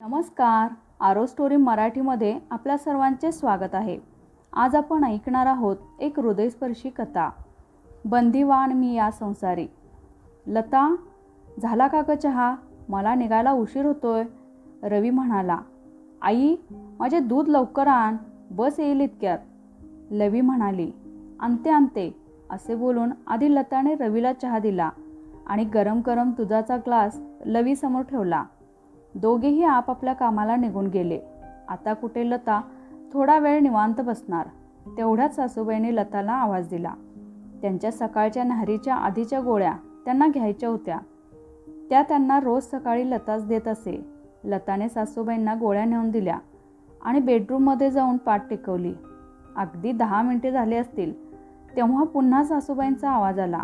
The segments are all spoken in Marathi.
नमस्कार. आरो स्टोरी मराठीमध्ये आपल्या सर्वांचे स्वागत आहे. आज आपण ऐकणार आहोत एक हृदयस्पर्शी कथा. बंदीवान मी या संसारी. लता झाला का ग चहा? मला निघायला उशीर होतोय. रवी म्हणाला आई माझे दूध लवकर आण. बस येईल इतक्यात. लवी म्हणाली आणते आणते. असे बोलून आधी लताने रवीला चहा दिला आणि गरम गरम दुधाचा ग्लास लवीसमोर ठेवला. दोघेही आपापल्या कामाला निघून गेले. आता कुठे लता? थोडा वेळ निवांत बसणार. तेवढ्याच सासूबाईने लताला आवाज दिला. त्यांच्या सकाळच्या नहरीच्या आधीच्या गोळ्या त्यांना घ्यायच्या होत्या. त्या त्यांना रोज सकाळी लताच देत असे. लताने सासूबाईंना गोळ्या नेऊन दिल्या आणि बेडरूममध्ये जाऊन पाठ टिकवली. अगदी दहा मिनिटे झाली असतील तेव्हा पुन्हा सासूबाईंचा आवाज आला.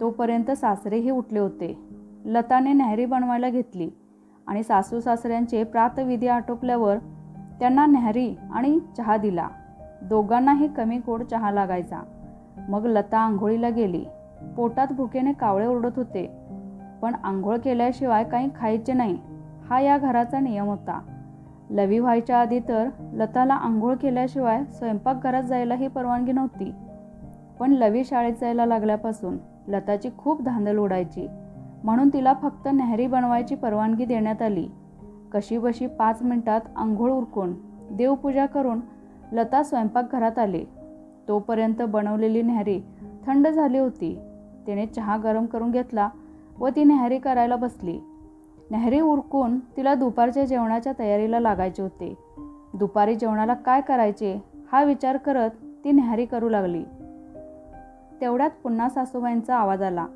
तोपर्यंत सासरेही उठले होते. लताने नहरी बनवायला घेतली. आणि सासू सासऱ्यांचे प्रातविधी आटोपल्यावर त्यांना न्याहरी आणि चहा दिला. दोघांनाही कमी गोड चहा लागायचा. मग लता आंघोळीला गेली. पोटात भुकेने कावळे ओरडत होते. पण आंघोळ केल्याशिवाय काही खायचे नाही. हा या घराचा नियम होता. लवी व्हायच्या आधी तर लताला आंघोळ केल्याशिवाय स्वयंपाकघरात जायलाही परवानगी नव्हती. पण लवी शाळेत जायला लागल्यापासून लताची खूप धांदल उडायची म्हणून तिला फक्त नेहरी बनवायची परवानगी देण्यात आली. कशीबशी पाच मिनिटात आंघोळ उरकून देवपूजा करून लता स्वयंपाकघरात आले. तोपर्यंत बनवलेली नेहरी थंड झाली होती. तिने चहा गरम करून घेतला व ती नेहरी करायला बसली. नेहरी उरकून तिला दुपारच्या जेवणाच्या तयारीला लागायचे होते. दुपारी जेवणाला काय करायचे हा विचार करत ती नेहरी करू लागली. तेवढ्यात पुन्हा सासूबाईंचा आवाज आला.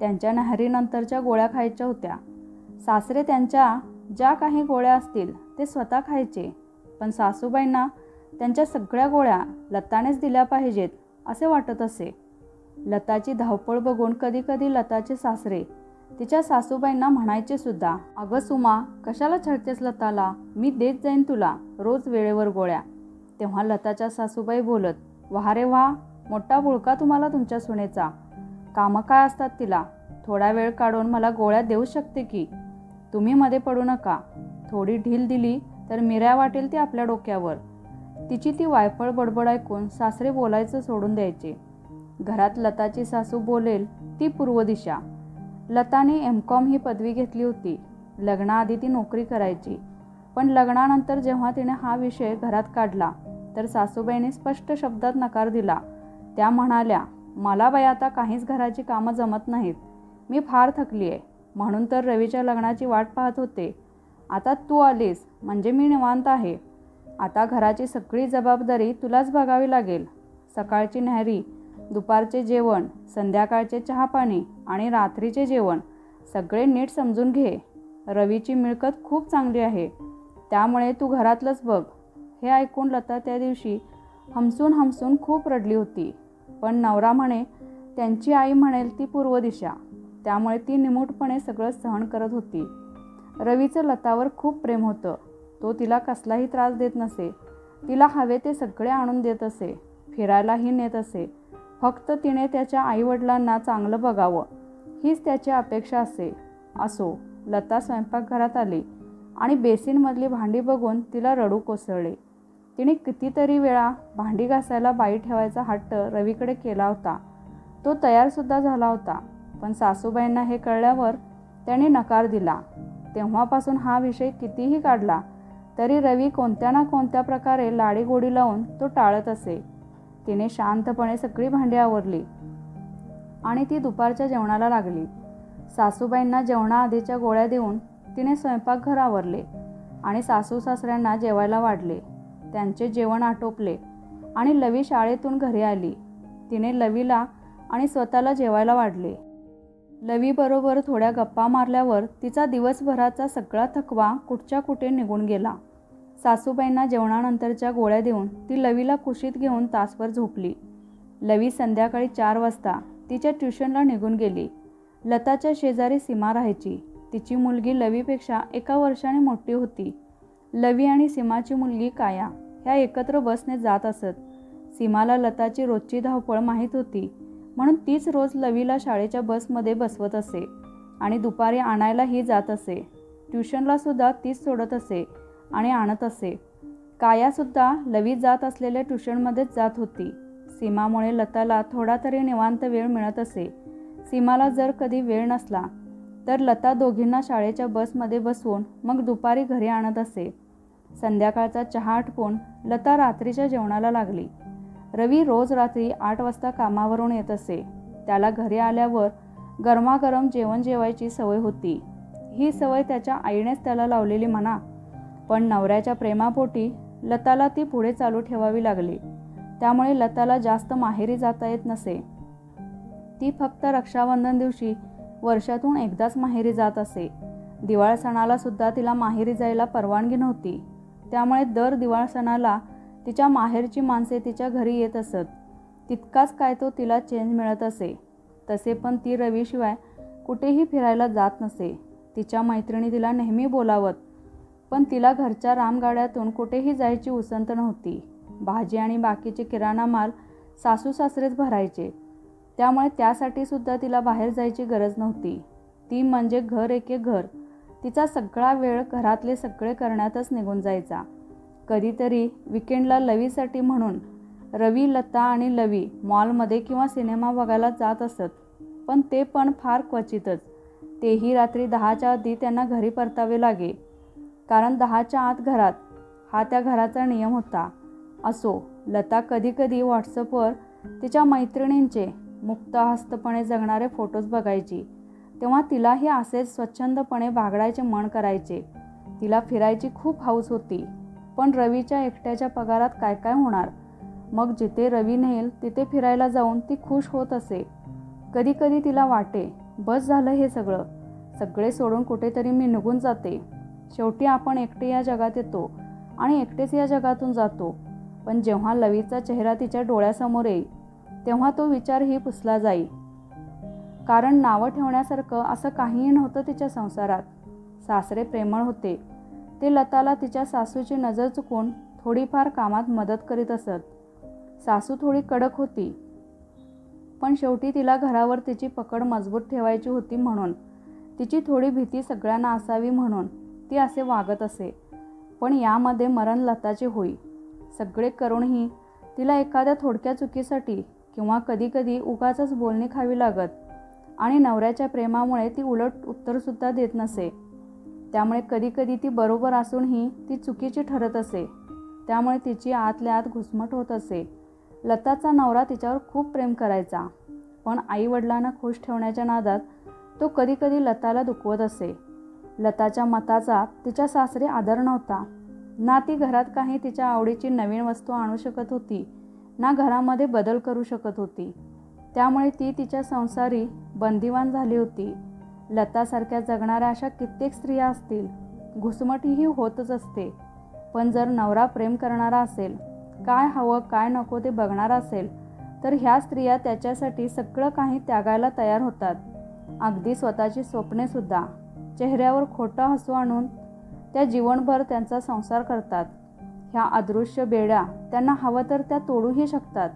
त्यांच्या नहरीनंतरच्या गोळ्या खायच्या होत्या. सासरे त्यांच्या ज्या काही गोळ्या असतील ते स्वतः खायचे पण सासूबाईंना त्यांच्या सगळ्या गोळ्या लतानेच दिल्या पाहिजेत असे वाटत असे. लताची धावपळ बघून कधीकधी लताचे सासरे तिच्या सासूबाईंना म्हणायचे सुद्धा अगं सुमा कशाला छळतेस लताला? मी देत जाईन तुला रोज वेळेवर गोळ्या. तेव्हा लताच्या सासूबाई बोलत वाह रे वा मोठा बुळका तुम्हाला तुमच्या सुनेचा. कामं काय असतात तिला? थोडा वेळ काढून मला गोळ्या देऊ शकते की? तुम्ही मध्ये पडू नका. थोडी ढील दिली तर मिऱ्या वाटेल ती आपल्या डोक्यावर. तिची ती वायफळ बडबड ऐकून सासरे बोलायचं सोडून द्यायचे. घरात लताची सासू बोलेल ती पूर्व दिशा. लताने एम कॉम ही पदवी घेतली होती. लग्नाआधी ती नोकरी करायची. पण लग्नानंतर जेव्हा तिने हा विषय घरात काढला तर सासूबाईने स्पष्ट शब्दात नकार दिला. त्या म्हणाल्या मला बाई आता काहीच घराची कामं जमत नाहीत. मी फार थकली आहे. म्हणून तर रवीच्या लग्नाची वाट पाहत होते. आता तू आलीस म्हणजे मी निवांत आहे. आता घराची सगळी जबाबदारी तुलाच बघावी लागेल. सकाळची न्याहरी दुपारचे जेवण संध्याकाळचे चहापाणी आणि रात्रीचे जेवण सगळे नीट समजून घे. रवीची मिळकत खूप चांगली आहे. त्यामुळे तू घरातलंच बघ. हे ऐकून लता त्या दिवशी हमसून हमसून खूप रडली होती. पण नवरा म्हणे त्यांची आई म्हणेल ती पूर्व दिशा. त्यामुळे ती निमूटपणे सगळं सहन करत होती. रवीचं लतावर खूप प्रेम होतं. तो तिला कसलाही त्रास देत नसे. तिला हवे ते सगळे आणून देत असे. फिरायलाही नेत असे. फक्त तिने त्याच्या आईवडिलांना चांगलं बघावं. हीच त्याची अपेक्षा असे. असो लता स्वयंपाकघरात आली आणि बेसिनमधली भांडी बघून तिला रडू कोसळले. तिने कितीतरी वेळा भांडी घासायला बाई ठेवायचा हट्ट रवीकडे केला होता. तो तयारसुद्धा झाला होता पण सासूबाईंना हे कळल्यावर त्याने नकार दिला. तेव्हापासून हा विषय कितीही काढला तरी रवी कोणत्या ना कोणत्या प्रकारे लाडीगोडी लावून तो टाळत असे. तिने शांतपणे सगळी भांडी आवरली आणि ती दुपारच्या जेवणाला लागली. सासूबाईंना जेवणाआधीच्या गोळ्या देऊन तिने स्वयंपाकघर आवरले आणि सासू सासऱ्यांना जेवायला वाढले. त्यांचे जेवण आटोपले आणि लवी शाळेतून घरी आली. तिने लवीला आणि स्वतःला जेवायला वाढले. लवीबरोबर थोड्या गप्पा मारल्यावर तिचा दिवसभराचा सगळा थकवा कुठच्या कुठे निघून गेला. सासूबाईंना जेवणानंतरच्या गोळ्या देऊन ती लवीला कुशीत घेऊन तासभर झोपली. लवी संध्याकाळी चार वाजता तिच्या ट्युशनला निघून गेली. लताच्या शेजारी सीमा राहायची. तिची मुलगी लवीपेक्षा एका वर्षाने मोठी होती. लवी आणि सीमाची मुलगी काया. ह्या एकत्र बसने जात असत. सीमाला लताची रोजची धावपळ माहीत होती. म्हणून तीच रोज लवीला शाळेच्या बसमध्ये बसवत असे आणि दुपारी आणायलाही जात असे. ट्युशनलासुद्धा तीच सोडत असे आणि आणत असे. कायासुद्धा लवी जात असलेल्या ट्युशनमध्येच जात होती. सीमामुळे लताला थोडा तरी निवांत वेळ मिळत असे. सीमाला जर कधी वेळ नसला तर लता दोघींना शाळेच्या बसमध्ये बसवून मग दुपारी घरी आणत असे. संध्याकाळचा चहा आटपून लता रात्रीच्या जेवणाला लागली. रवी रोज रात्री आठ वाजता कामावरून येत असे. त्याला घरी आल्यावर गरमागरम जेवण जेवायची सवय होती. ही सवय त्याच्या आईनेच त्याला लावलेली म्हणा. पण नवऱ्याच्या प्रेमापोटी लताला ती पुढे चालू ठेवावी लागली. त्यामुळे लताला जास्त माहेरी जाता येत नसे. ती फक्त रक्षाबंधन दिवशी वर्षातून एकदाच माहेरी जात असे. दिवाळ सणाला सुद्धा तिला माहेरी जायला परवानगी नव्हती. त्यामुळे दर दिवाळ सणाला तिच्या माहेरची माणसे तिच्या घरी येत असत. तितकाच काय तो तिला चेंज मिळत असे. तसे पण ती रवीशिवाय कुठेही फिरायला जात नसे. तिच्या मैत्रिणी तिला नेहमी बोलावत. पण तिला घरच्या रामगाड्यातून कुठेही जायची उसंत नव्हती. भाजी आणि बाकीचे किराणा माल सासू सासरेच भरायचे. त्यामुळे त्यासाठी सुद्धा तिला बाहेर जायची गरज नव्हती. ती म्हणजे घर एके घर. तिचा सगळा वेळ घरातले सगळे करण्यातच निघून जायचा. कधीतरी विकेंडला लवीसाठी म्हणून रवी लता आणि लवी मॉलमध्ये किंवा सिनेमा बघायला जात असत पण ते पण फार क्वचितच. तेही रात्री दहाच्या आधी त्यांना घरी परतावे लागे. कारण दहाच्या आत घरात हा त्या घराचा नियम होता. असो लता कधीकधी व्हॉट्सअपवर तिच्या मैत्रिणींचे मुक्तहस्तपणे जगणारे फोटोज बघायची. तेव्हा तिलाही असेच स्वच्छंदपणे बागडायचे मन करायचे. तिला फिरायची खूप हौस होती. पण रवीच्या एकट्याच्या पगारात काय काय होणार? मग जिथे रवी नेल तिथे फिरायला जाऊन ती खुश होत असे. कधी कधी तिला वाटे बस झालं हे सगळं. सगळे सोडून कुठेतरी मी निघून जाते. शेवटी आपण एकटे या जगात येतो आणि एकटेच या जगातून जातो. पण जेव्हा लवीचा चेहरा तिच्या डोळ्यासमोर येईल तेव्हा तो विचारही पुसला जाईल. कारण नावं ठेवण्यासारखं असं काहीही नव्हतं तिच्या संसारात. सासरे प्रेमळ होते. ते लताला तिच्या सासूची नजर चुकून थोडीफार कामात मदत करीत असत. सासू थोडी कडक होती. पण शेवटी तिला घरावर तिची पकड मजबूत ठेवायची होती म्हणून. तिची थोडी भीती सगळ्यांना असावी म्हणून ती असे वागत असे. पण यामध्ये मरण लताचे होई. सगळे करूनही तिला एखाद्या थोडक्या चुकीसाठी किंवा कधीकधी उगाचच बोलणी खावी लागत. आणि नवऱ्याच्या प्रेमामुळे ती उलट उत्तरसुद्धा देत नसे. त्यामुळे कधीकधी ती बरोबर असूनही ती चुकीची ठरत असे. त्यामुळे तिची आतल्या आत घुसमट होत असे. लताचा नवरा तिच्यावर खूप प्रेम करायचा. पण आईवडिलांना खुश ठेवण्याच्या नादात तो कधीकधी लताला दुखवत असे. लताच्या मताचा तिच्या सासरी आदर नव्हता. ना ती घरात काही तिच्या आवडीची नवीन वस्तू आणू शकत होती ना घरामध्ये बदल करू शकत होती. त्यामुळे ती तिच्या संसारी बंदिवान झाली होती. लतासारख्या जगणाऱ्या अशा कित्येक स्त्रिया असतील. घुसमटीही होतच असते. पण जर नवरा प्रेम करणारा असेल काय हवं काय नको ते बघणारा असेल तर ह्या स्त्रिया त्याच्यासाठी सगळं काही त्यागायला तयार होतात. अगदी स्वतःची स्वप्नेसुद्धा चेहऱ्यावर खोटं हसू आणून त्या जीवनभर त्यांचा संसार करतात. ह्या अदृश्य बेड्या त्यांना हवं तर त्या तोडूही शकतात.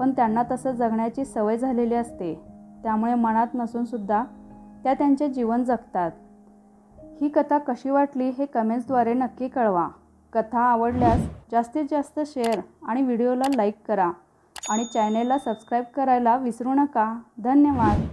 पण त्यांना तसं जगण्याची सवय झालेली असते. त्यामुळे मनात नसूनसुद्धा त्या त्यांचे जीवन जगतात. ही कथा कशी वाटली हे कमेंट्सद्वारे नक्की कळवा. कथा आवडल्यास जास्तीत जास्त शेअर आणि व्हिडिओला लाईक करा आणि चॅनेलला सबस्क्राईब करायला विसरू नका. धन्यवाद.